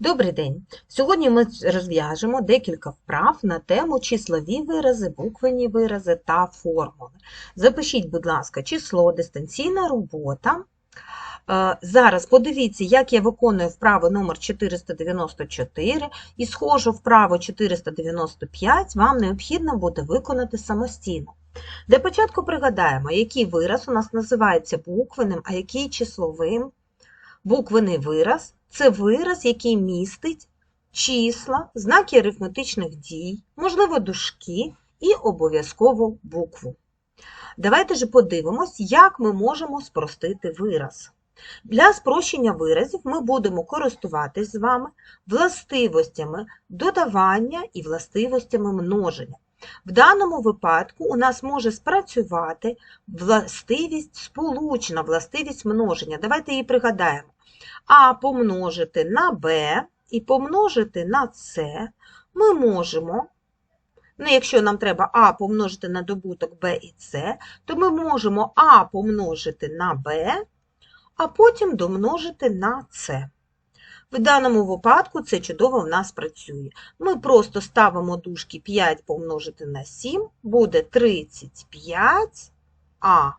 Добрий день! Сьогодні ми розв'яжемо декілька вправ на тему числові вирази, буквені вирази та формули. Запишіть, будь ласка, число, дистанційна робота. Е, Зараз подивіться, як я виконую вправу номер 494 і схожу вправу 495 вам необхідно буде виконати самостійно. Для початку пригадаємо, який вираз у нас називається буквенним, а який числовим. Буквений вираз це вираз, який містить числа, знаки арифметичних дій, можливо, дужки і обов'язково букву. Давайте же подивимось, як ми можемо спростити вираз. Для спрощення виразів ми будемо користуватись з вами властивостями додавання і властивостями множення. В даному випадку у нас може спрацювати властивість сполучна, властивість множення. Давайте її пригадаємо. А помножити на Б і помножити на С ми можемо, ну, якщо нам треба А помножити на добуток Б і С, то ми можемо А помножити на Б, а потім домножити на С. В даному випадку це чудово в нас працює. Ми просто ставимо дужки 5 помножити на 7, буде 35А.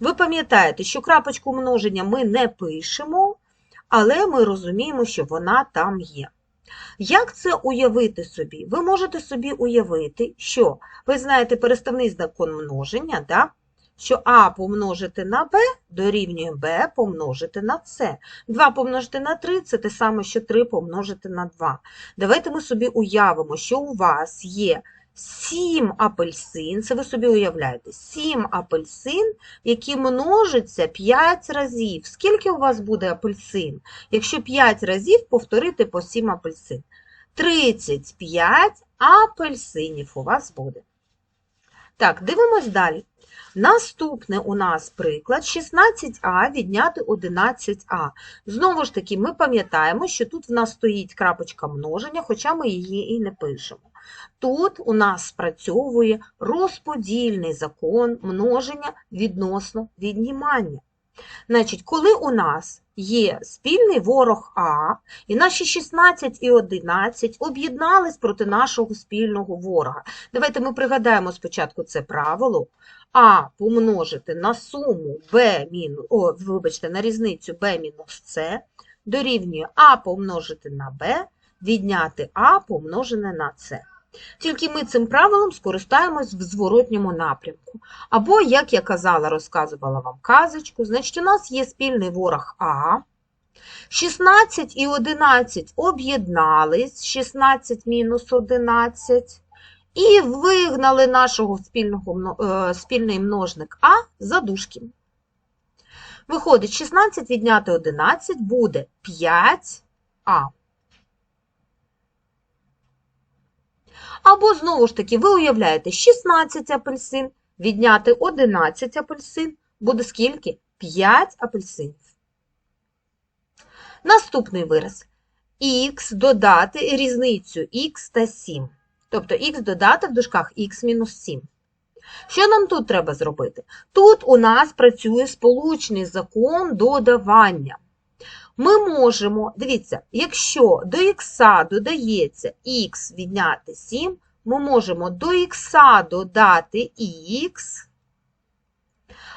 Ви пам'ятаєте, що крапочку множення ми не пишемо, але ми розуміємо, що вона там є. Як це уявити собі? Ви можете собі уявити, що ви знаєте переставний закон множення, да? що А помножити на Б дорівнює Б помножити на С. 2 помножити на 3 це те саме, що 3 помножити на 2. Давайте ми собі уявимо, що у вас є 7 апельсин, це ви собі уявляєте, 7 апельсин, які множаться 5 разів. Скільки у вас буде апельсин? Якщо 5 разів повторити по 7 апельсин. 35 апельсинів у вас буде. Так, дивимось далі. Наступне у нас приклад 16а відняти 11а. Знову ж таки, ми пам'ятаємо, що тут в нас стоїть крапочка множення, хоча ми її і не пишемо. Тут у нас спрацьовує розподільний закон множення відносно віднімання. Значить, коли у нас є спільний ворог А, і наші 16 і 11 об'єднались проти нашого спільного ворога. Давайте ми пригадаємо спочатку це правило. А помножити на суму мінус, о, вибачте, на різницю b мінус c дорівнює А помножити на b, відняти А помножене на С. Тільки ми цим правилом скористаємось в зворотньому напрямку. Або, як я казала, розказувала вам казочку, значить, у нас є спільний ворог А. 16 і 11 об'єднались, 16 мінус 11, і вигнали нашого спільного, е, спільний множник А за дужки. Виходить, 16 відняти 11 буде 5А. Або, знову ж таки, ви уявляєте, 16 апельсин, відняти 11 апельсин, буде скільки? 5 апельсинів. Наступний вираз. Х додати різницю х та 7. Тобто х додати в дужках х мінус 7. Що нам тут треба зробити? Тут у нас працює сполучний закон додавання. Ми можемо, дивіться, якщо до х додається х відняти 7, ми можемо до х додати х,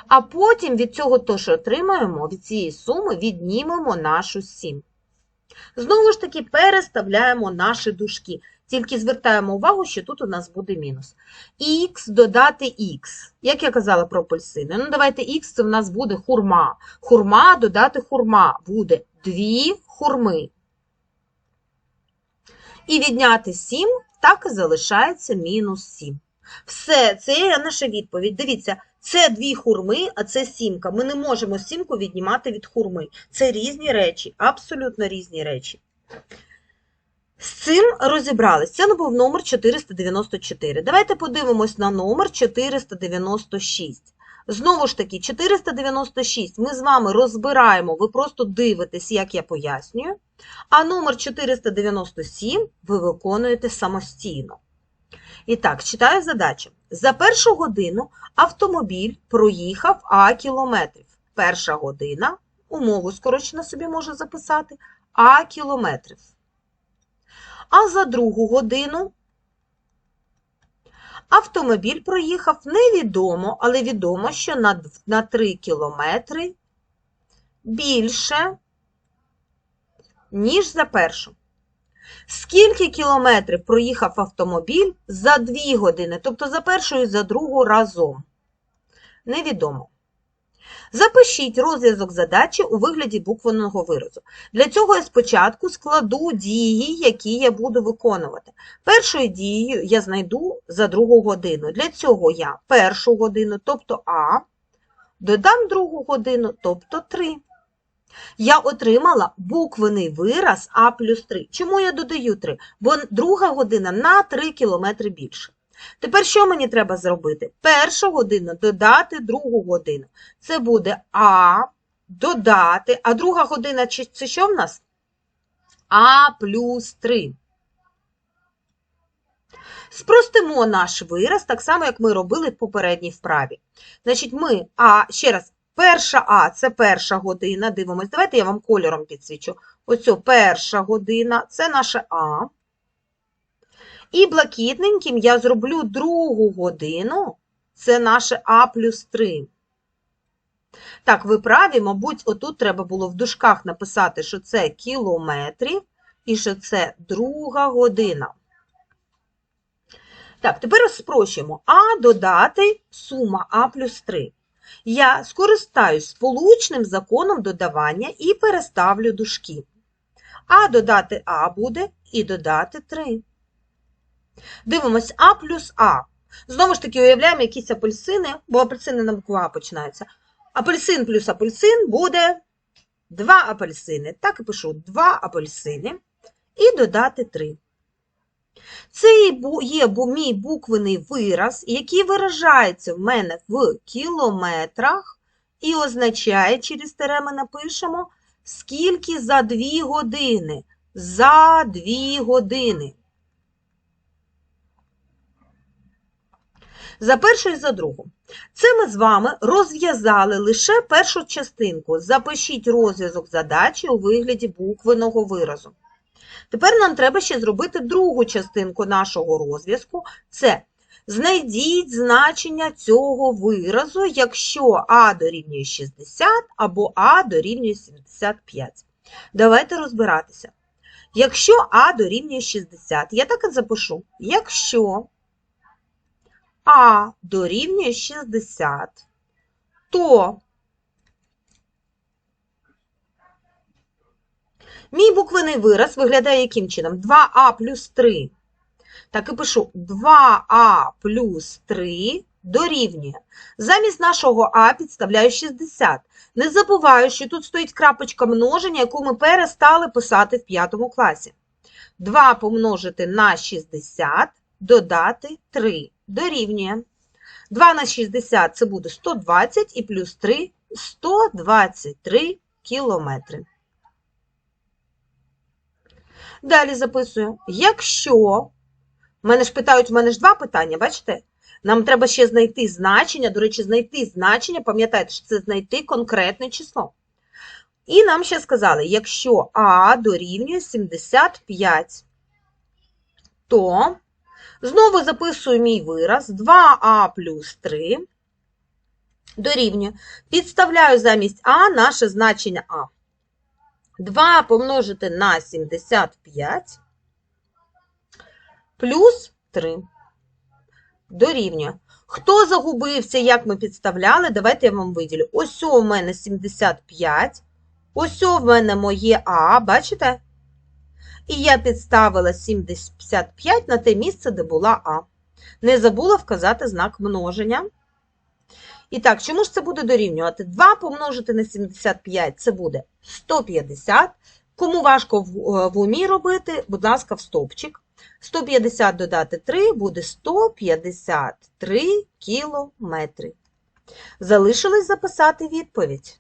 а потім від цього, то, що отримаємо, від цієї суми віднімемо нашу 7. Знову ж таки, переставляємо наші дужки. Тільки звертаємо увагу, що тут у нас буде мінус. Х додати х. Як я казала про апельсини. Ну, давайте х це в нас буде хурма. Хурма додати хурма буде дві хурми. І відняти 7, так і залишається мінус 7. Все, це є наша відповідь. Дивіться, це дві хурми, а це сімка. Ми не можемо сімку віднімати від хурми. Це різні речі, абсолютно різні речі. З цим розібрались. Це був номер 494. Давайте подивимось на номер 496. Знову ж таки, 496 ми з вами розбираємо, ви просто дивитесь, як я пояснюю. А номер 497 ви виконуєте самостійно. І так, читаю задачу. За першу годину автомобіль проїхав А кілометрів. Перша година, умову скорочено собі можу записати, А кілометрів. А за другу годину автомобіль проїхав невідомо, але відомо, що на, на 3 кілометри більше, ніж за першу. Скільки кілометрів проїхав автомобіль за 2 години, тобто за першу і за другу разом? Невідомо. Запишіть розв'язок задачі у вигляді буквеного виразу. Для цього я спочатку складу дії, які я буду виконувати. Першою дією я знайду за другу годину. Для цього я першу годину, тобто А, додам другу годину, тобто 3. Я отримала буквений вираз А плюс 3. Чому я додаю 3? Бо друга година на 3 км більше. Тепер що мені треба зробити? Першу годину додати другу годину. Це буде А додати, а друга година це що в нас? А плюс 3. Спростимо наш вираз, так само, як ми робили в попередній вправі. Значить, ми, а ще раз, перша А це перша година. Дивимось, давайте я вам кольором підсвічу. Ось перша година це наше А. І блакитненьким я зроблю другу годину, це наше А плюс 3. Так, ви праві, мабуть, отут треба було в дужках написати, що це кілометрів і що це друга година. Так, тепер спрощуємо. А додати сума А плюс 3. Я скористаюсь сполучним законом додавання і переставлю дужки. А додати А буде і додати 3. Дивимось А плюс А. Знову ж таки, уявляємо якісь апельсини, бо апельсини на букву А починаються. Апельсин плюс апельсин буде 2 апельсини. Так і пишу 2 апельсини. І додати 3. Це є мій буквений вираз, який виражається в мене в кілометрах, і означає, через тере ми напишемо, скільки за 2 години. За 2 години. За першу і за другу. Це ми з вами розв'язали лише першу частинку. Запишіть розв'язок задачі у вигляді буквеного виразу. Тепер нам треба ще зробити другу частинку нашого розв'язку. Це знайдіть значення цього виразу, якщо А дорівнює 60 або А дорівнює 75. Давайте розбиратися. Якщо А дорівнює 60, я так і запишу. Якщо а дорівнює 60, то мій буквений вираз виглядає яким чином? 2а плюс 3. Так і пишу 2а плюс 3 дорівнює. Замість нашого А підставляю 60. Не забуваю, що тут стоїть крапочка множення, яку ми перестали писати в 5 класі. 2 помножити на 60, додати 3 дорівнює. 2 на 60 це буде 120 і плюс 3 123 кілометри. Далі записую. Якщо, мене ж питають, в мене ж два питання, бачите? Нам треба ще знайти значення, до речі, знайти значення, пам'ятайте, що це знайти конкретне число. І нам ще сказали, якщо А дорівнює 75, то Знову записую мій вираз 2а плюс 3 дорівнює. Підставляю замість А наше значення А. 2 помножити на 75 плюс 3 дорівнює. Хто загубився, як ми підставляли, давайте я вам виділю. Ось у мене 75, ось у мене моє А, бачите? І я підставила 75 на те місце, де була А. Не забула вказати знак множення. І так, чому ж це буде дорівнювати? 2 помножити на 75 це буде 150. Кому важко в умі робити, будь ласка, в стовпчик. 150 додати 3 буде 153 кілометри. Залишилось записати відповідь.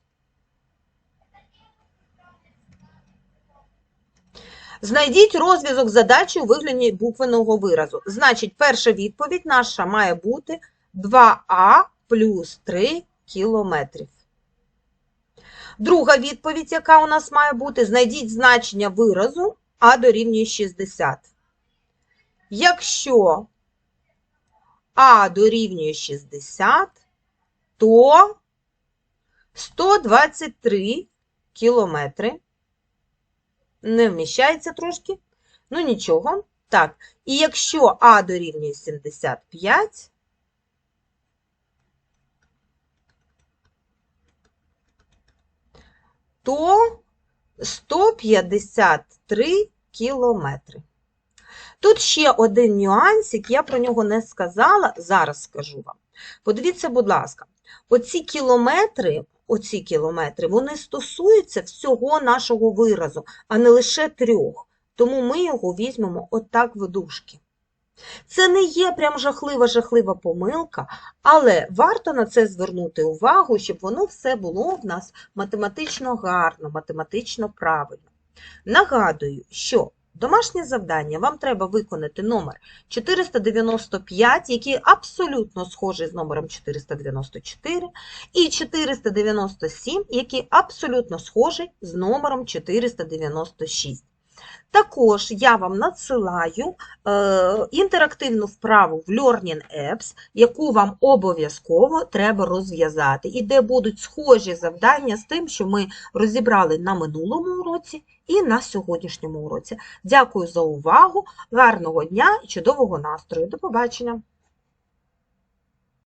Знайдіть розв'язок задачі у вигляді буквеного виразу. Значить, перша відповідь наша має бути 2а плюс 3 кілометрів. Друга відповідь, яка у нас має бути, знайдіть значення виразу А дорівнює 60. якщо А дорівнює 60, то 123 кілометри. Не вміщається трошки. Ну нічого. Так, і якщо А дорівнює 75, то 153 кілометри. Тут ще один нюансик, я про нього не сказала, зараз скажу вам. Подивіться, будь ласка, оці кілометри, оці кілометри, вони стосуються всього нашого виразу, а не лише трьох. Тому ми його візьмемо отак в дужки. Це не є прям жахлива-жахлива помилка, але варто на це звернути увагу, щоб воно все було в нас математично гарно, математично правильно. Нагадую, що домашнє завдання вам треба виконати номер 495, який абсолютно схожий з номером 494, і 497, який абсолютно схожий з номером 496. Також я вам надсилаю е, інтерактивну вправу в Learning Apps, яку вам обов'язково треба розв'язати, і де будуть схожі завдання з тим, що ми розібрали на минулому уроці і на сьогоднішньому уроці. Дякую за увагу, гарного дня і чудового настрою. До побачення!